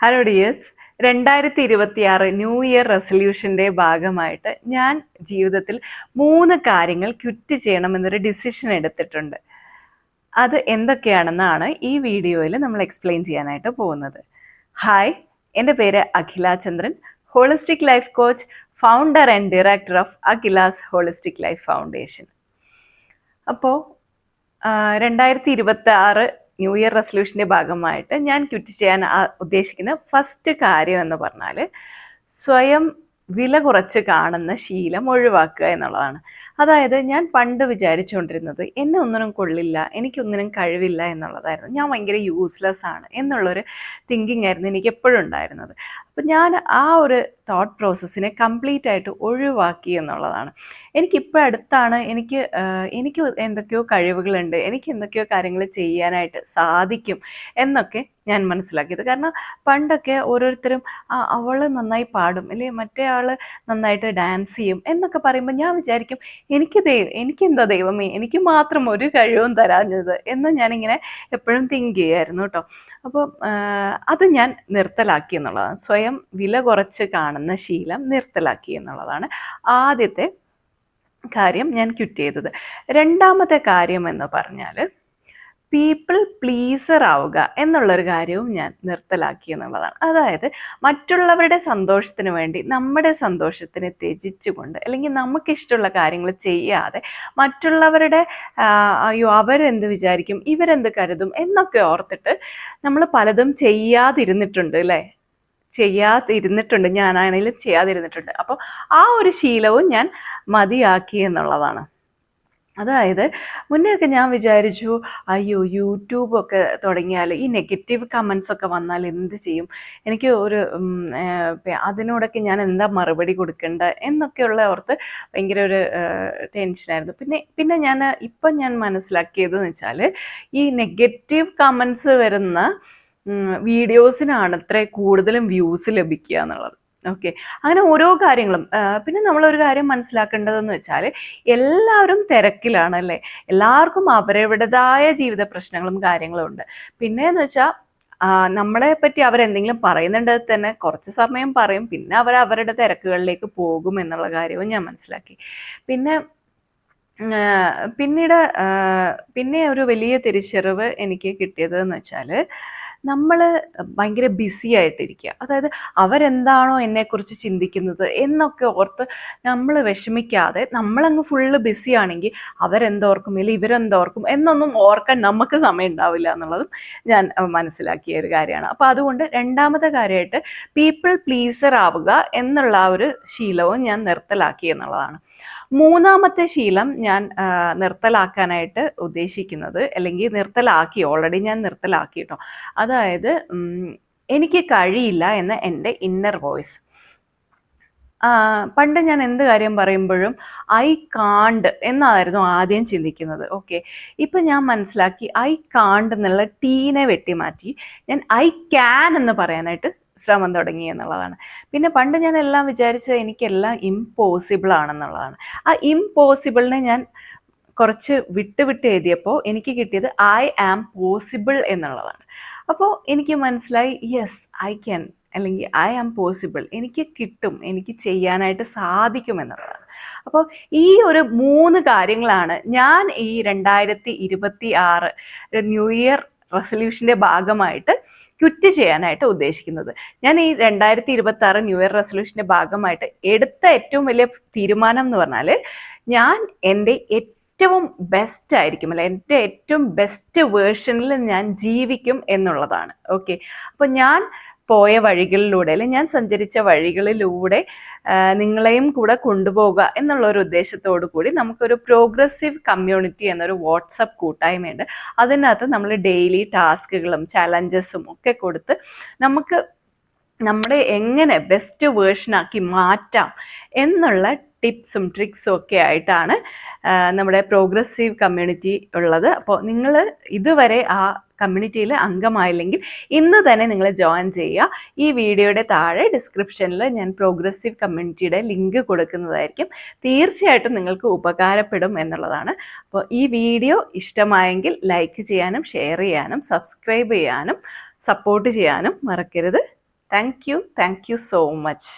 Hello dears രണ്ടായിരത്തി ഇരുപത്തി ആറ് ന്യൂ ഇയർ റെസൊല്യൂഷന്റെ ഭാഗമായിട്ട് ഞാൻ ജീവിതത്തിൽ മൂന്ന് കാര്യങ്ങൾ ക്വിറ്റ് ചെയ്യണമെന്നൊരു ഡിസിഷൻ എടുത്തിട്ടുണ്ട്. അത് എന്തൊക്കെയാണെന്നാണ് ഈ വീഡിയോയിൽ നമ്മൾ എക്സ്പ്ലെയിൻ ചെയ്യാനായിട്ട് പോകുന്നത്. ഹായ് എന്റെ പേര് Akhila Chandran holistic life coach founder and director of Akhila's holistic life foundation അപ്പോൾ രണ്ടായിരത്തി ഇരുപത്തി ആറ് ന്യൂ ഇയർ റെസൊല്യൂഷന്റെ ഭാഗമായിട്ട് ഞാൻ ക്വിറ്റ് ചെയ്യാൻ ഉദ്ദേശിക്കുന്ന ഫസ്റ്റ് കാര്യം എന്ന് പറഞ്ഞാൽ സ്വയം വില കുറച്ച് കാണുന്ന ശീലം ഒഴിവാക്കുക എന്നുള്ളതാണ്. അതായത് ഞാൻ പണ്ട് വിചാരിച്ചുകൊണ്ടിരുന്നത് എന്നെ ഒന്നിനും കൊള്ളില്ല എനിക്കൊന്നിനും കഴിവില്ല എന്നുള്ളതായിരുന്നു. ഞാൻ ഭയങ്കര യൂസ്ലെസ് ആണ് എന്നുള്ളൊരു തിങ്കിങ് ആയിരുന്നു എനിക്ക് എപ്പോഴും ഉണ്ടായിരുന്നത്. അപ്പം ഞാൻ ആ ഒരു തോട്ട് പ്രോസസ്സിനെ കംപ്ലീറ്റ് ആയിട്ട് ഒഴിവാക്കി എന്നുള്ളതാണ്. എനിക്കിപ്പോൾ അടുത്താണ് എനിക്ക് എനിക്ക് എന്തൊക്കെയോ കഴിവുകളുണ്ട് എനിക്ക് എന്തൊക്കെയോ കാര്യങ്ങൾ ചെയ്യാനായിട്ട് സാധിക്കും എന്നൊക്കെ ഞാൻ മനസ്സിലാക്കിയത്. കാരണം പണ്ടൊക്കെ ഓരോരുത്തരും ആ അവൾ നന്നായി പാടും അല്ലെ മറ്റേ ആൾ നന്നായിട്ട് ഡാൻസ് ചെയ്യും എന്നൊക്കെ പറയുമ്പോൾ ഞാൻ വിചാരിക്കും എനിക്ക് ദൈവം എനിക്കെന്താ ദൈവമേ എനിക്ക് മാത്രം ഒരു കഴിവും തരാഞ്ഞത് എന്ന് ഞാനിങ്ങനെ എപ്പോഴും തിങ്ക് ചെയ്യായിരുന്നു കേട്ടോ അപ്പോൾ അത് ഞാൻ നിർത്തലാക്കി എന്നുള്ളതാണ്. സ്വയം വില കുറച്ച് കാണുന്ന ശീലം നിർത്തലാക്കി എന്നുള്ളതാണ് ആദ്യത്തെ കാര്യം ഞാൻ ക്വിറ്റ് ചെയ്തത്. രണ്ടാമത്തെ കാര്യം എന്ന് പറഞ്ഞാൽ പീപ്പിൾ പ്ലീസർ ആവുക എന്നുള്ളൊരു കാര്യവും ഞാൻ നിർത്തലാക്കി എന്നുള്ളതാണ്. അതായത് മറ്റുള്ളവരുടെ സന്തോഷത്തിന് വേണ്ടി നമ്മുടെ സന്തോഷത്തിനെ ത്യജിച്ചുകൊണ്ട് അല്ലെങ്കിൽ നമുക്കിഷ്ടമുള്ള കാര്യങ്ങൾ ചെയ്യാതെ മറ്റുള്ളവരുടെ അയ്യോ അവരെന്ത് വിചാരിക്കും ഇവരെന്ത് കരുതും എന്നൊക്കെ ഓർത്തിട്ട് നമ്മൾ പലതും ചെയ്യാതിരുന്നിട്ടുണ്ട് അല്ലേ? ചെയ്യാതിരുന്നിട്ടുണ്ട്. ഞാനാണെങ്കിലും ചെയ്യാതിരുന്നിട്ടുണ്ട്. അപ്പോൾ ആ ഒരു ശീലവും ഞാൻ മതിയാക്കി എന്നുള്ളതാണ്. അതായത് മുന്നെയൊക്കെ ഞാൻ വിചാരിച്ചു അയ്യോ യൂട്യൂബ് ഒക്കെ തുടങ്ങിയാൽ ഈ നെഗറ്റീവ് കമൻസ് ഒക്കെ വന്നാൽ എന്ത് ചെയ്യും? എനിക്ക് ഒരു അതിനോടൊക്കെ ഞാൻ എന്താ മറുപടി കൊടുക്കേണ്ട? എന്നൊക്കെയുള്ള ഓർത്ത് ഭയങ്കര ഒരു ടെൻഷനായിരുന്നു പിന്നെ പിന്നെ ഞാൻ ഇപ്പം ഞാൻ മനസ്സിലാക്കിയതെന്ന് വെച്ചാൽ ഈ നെഗറ്റീവ് കമൻസ് വരുന്ന വീഡിയോസിനാണ് അത്ര കൂടുതലും വ്യൂസ് ലഭിക്കുക എന്നുള്ളത്. ഓക്കെ അങ്ങനെ ഓരോ കാര്യങ്ങളും പിന്നെ നമ്മൾ ഒരു കാര്യം മനസ്സിലാക്കേണ്ടതെന്ന് വെച്ചാൽ എല്ലാവരും തിരക്കിലാണ് അല്ലേ എല്ലാവർക്കും അവരവരുടേതായ ജീവിത പ്രശ്നങ്ങളും കാര്യങ്ങളും ഉണ്ട്. പിന്നെ എന്ന് വെച്ചാൽ നമ്മളെ പറ്റി അവരെന്തെങ്കിലും പറയുന്നുണ്ടെങ്കിൽ തന്നെ കുറച്ച് സമയം പറയും. പിന്നെ അവർ അവരുടെ തിരക്കുകളിലേക്ക് പോകും എന്നുള്ള കാര്യവും ഞാൻ മനസ്സിലാക്കി. പിന്നെ പിന്നീട് പിന്നെ ഒരു വലിയ തിരിച്ചറിവ് എനിക്ക് കിട്ടിയത് എന്ന് വെച്ചാൽ നമ്മൾ ഭയങ്കര ബിസി ആയിട്ടിരിക്കുക അതായത് അവരെന്താണോ എന്നെക്കുറിച്ച് ചിന്തിക്കുന്നത് എന്നൊക്കെ ഓർത്ത് നമ്മൾ വിഷമിക്കാതെ നമ്മളങ്ങ് ഫുള്ള് ബിസി ആണെങ്കിൽ അവരെന്തോർക്കും ഇല്ല ഇവരെന്തോർക്കും എന്നൊന്നും ഓർക്കാൻ നമുക്ക് സമയം ഉണ്ടാവില്ല എന്നുള്ളതും ഞാൻ മനസ്സിലാക്കിയ ഒരു കാര്യമാണ്. അപ്പോൾ അതുകൊണ്ട് രണ്ടാമത്തെ കാര്യമായിട്ട് പീപ്പിൾ പ്ലീസർ ആവുക എന്നുള്ള ആ ഒരു ശീലവും ഞാൻ നിർത്തലാക്കി എന്നുള്ളതാണ്. മൂന്നാമത്തെ ശീലം ഞാൻ നിർത്തലാക്കാനായിട്ട് ഉദ്ദേശിക്കുന്നത്. അല്ലെങ്കിൽ നിർത്തലാക്കി ഓൾറെഡി ഞാൻ നിർത്തലാക്കി കേട്ടോ അതായത് എനിക്ക് കഴിയില്ല എന്ന എന്റെ ഇന്നർ വോയിസ് പണ്ട് ഞാൻ എന്ത് കാര്യം പറയുമ്പോഴും ഐ കാണ്ട് എന്നായിരുന്നു ആദ്യം ചിന്തിക്കുന്നത്. ഓക്കെ. ഇപ്പം ഞാൻ മനസ്സിലാക്കി ഐ കാണ്ട് എന്നുള്ള ടീനെ വെട്ടിമാറ്റി ഞാൻ ഐ ക്യാൻ എന്ന് പറയാനായിട്ട് ശ്രമം തുടങ്ങി എന്നുള്ളതാണ്. പിന്നെ പണ്ട് ഞാൻ എല്ലാം വിചാരിച്ചത് എനിക്കെല്ലാം ഇമ്പോസിബിൾ ആണെന്നുള്ളതാണ്. ആ ഇമ്പോസിബിളിനെ ഞാൻ കുറച്ച് വിട്ട് വിട്ട് എഴുതിയപ്പോൾ എനിക്ക് കിട്ടിയത് ഐ ആം പോസിബിൾ എന്നുള്ളതാണ്. അപ്പോൾ എനിക്ക് മനസ്സിലായി യെസ് ഐ ക്യാൻ അല്ലെങ്കിൽ ഐ ആം പോസിബിൾ എനിക്ക് കിട്ടും എനിക്ക് ചെയ്യാനായിട്ട് സാധിക്കും എന്നുള്ളതാണ്. അപ്പോൾ ഈ ഒരു മൂന്ന് കാര്യങ്ങളാണ് ഞാൻ ഈ രണ്ടായിരത്തി ഇരുപത്തി ആറ് ന്യൂ ഇയർ റെസൊല്യൂഷന്റെ ഭാഗമായിട്ട് ക്വിറ്റ് ചെയ്യാനായിട്ട് ഉദ്ദേശിക്കുന്നത്. ഞാൻ ഈ രണ്ടായിരത്തി ഇരുപത്തി ആറ് ന്യൂ ഇയർ റെസൊല്യൂഷന്റെ ഭാഗമായിട്ട് എടുത്ത ഏറ്റവും വലിയ തീരുമാനം എന്ന് പറഞ്ഞാൽ ഞാൻ എന്റെ ഏറ്റവും ബെസ്റ്റ് ആയിരിക്കും അല്ലെ എന്റെ ഏറ്റവും ബെസ്റ്റ് വേർഷനിൽ ഞാൻ ജീവിക്കും എന്നുള്ളതാണ്. ഓക്കെ അപ്പോൾ ഞാൻ പോയ വഴികളിലൂടെ അല്ലെങ്കിൽ ഞാൻ സഞ്ചരിച്ച വഴികളിലൂടെ നിങ്ങളെയും കൂടെ കൊണ്ടുപോകുക എന്നുള്ള ഒരു ഉദ്ദേശത്തോടു കൂടി നമുക്കൊരു പ്രോഗ്രസീവ് കമ്മ്യൂണിറ്റി എന്നൊരു വാട്സപ്പ് കൂട്ടായ്മയുണ്ട്. അതിനകത്ത് നമ്മൾ ഡെയിലി ടാസ്കുകളും ചലഞ്ചസും ഒക്കെ കൊടുത്ത് നമുക്ക് നമ്മളെ എങ്ങനെ ബെസ്റ്റ് വേർഷനാക്കി മാറ്റാം എന്നുള്ള ടിപ്സും ട്രിക്സും ഒക്കെ ആയിട്ടാണ് നമ്മുടെ പ്രോഗ്രസീവ് കമ്മ്യൂണിറ്റി ഉള്ളത്. അപ്പോൾ നിങ്ങൾ ഇതുവരെ ആ കമ്മ്യൂണിറ്റിയിൽ അംഗമായില്ലെങ്കിൽ ഇന്ന് തന്നെ നിങ്ങൾ ജോയിൻ ചെയ്യുക. ഈ വീഡിയോയുടെ താഴെ ഡിസ്ക്രിപ്ഷനിൽ ഞാൻ പ്രോഗ്രസീവ് കമ്മ്യൂണിറ്റിയുടെ ലിങ്ക് കൊടുക്കുന്നതായിരിക്കും. തീർച്ചയായിട്ടും നിങ്ങൾക്ക് ഉപകാരപ്പെടും എന്നുള്ളതാണ്. അപ്പോൾ ഈ വീഡിയോ ഇഷ്ടമായെങ്കിൽ ലൈക്ക് ചെയ്യാനും ഷെയർ ചെയ്യാനും സബ്സ്ക്രൈബ് ചെയ്യാനും സപ്പോർട്ട് ചെയ്യാനും മറക്കരുത്. Thank you thank you so much